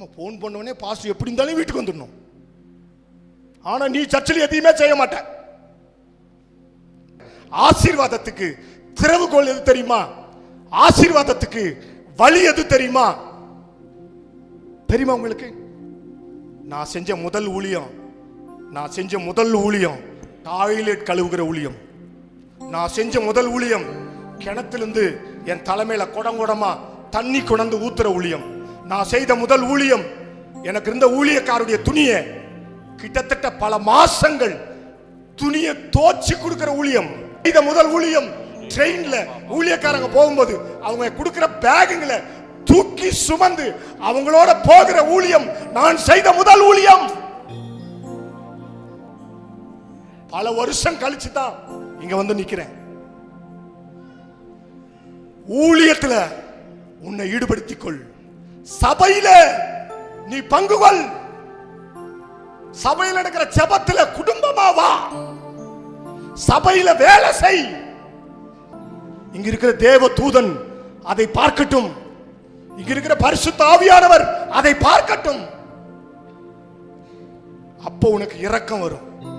நம்ம phone பண்ணவனே pastor எப்படி இருந்தாலும் வீட்டுக்கு வந்துடணும். ஆனால் நீ சர்ச்சில் எதையுமே செய்ய மாட்ட. ஆசீர்வாதத்துக்கு திறவுகோல் எது தெரியுமா? ஆசீர்வாதத்துக்கு வழி எது தெரியுமா? தெரியுமா உங்களுக்கு? நான் செஞ்ச முதல் ஊழியம் நான் செஞ்ச முதல் ஊழியம் டாய்லெட் கழுவுகிற ஊழியம். நான் செஞ்ச முதல் ஊழியம் கிணத்துலேருந்து என் தலைமையில குடங்குடமா தண்ணி கொண்டு ஊத்துற ஊழியம். நான் செய்த முதல் ஊழியம் எனக்கு இருந்த ஊழியக்காருடைய துணியை கிட்டத்தட்ட பல மாசங்கள் துணியை தோச்சி கொடுக்கிற ஊழியம். செய்த முதல் ஊழியம் ட்ரெயின்ல ஊழியக்காரங்க போகும்போது அவங்க கொடுக்கிற பேகுங்களை தூக்கி சுமந்து அவங்களோட போகிற ஊழியம் நான் செய்த முதல் ஊழியம். பல வருஷம் கழிச்சு தான் இங்க வந்து நிக்கிறேன். ஊழியத்துல உன்னை ஈடுபடுத்திக் கொள். சபையில நீ பங்கு கொள். சபையில் நடக்கிற செபத்துல குடும்பமா வா. சபையில வேலை செய். இங்க இருக்கிற தேவ தூதன் அதை பார்க்கட்டும். இங்க இருக்கிற பரிசுத்த ஆவியானவர் அதை பார்க்கட்டும். அப்போ உனக்கு இரக்கம் வரும்.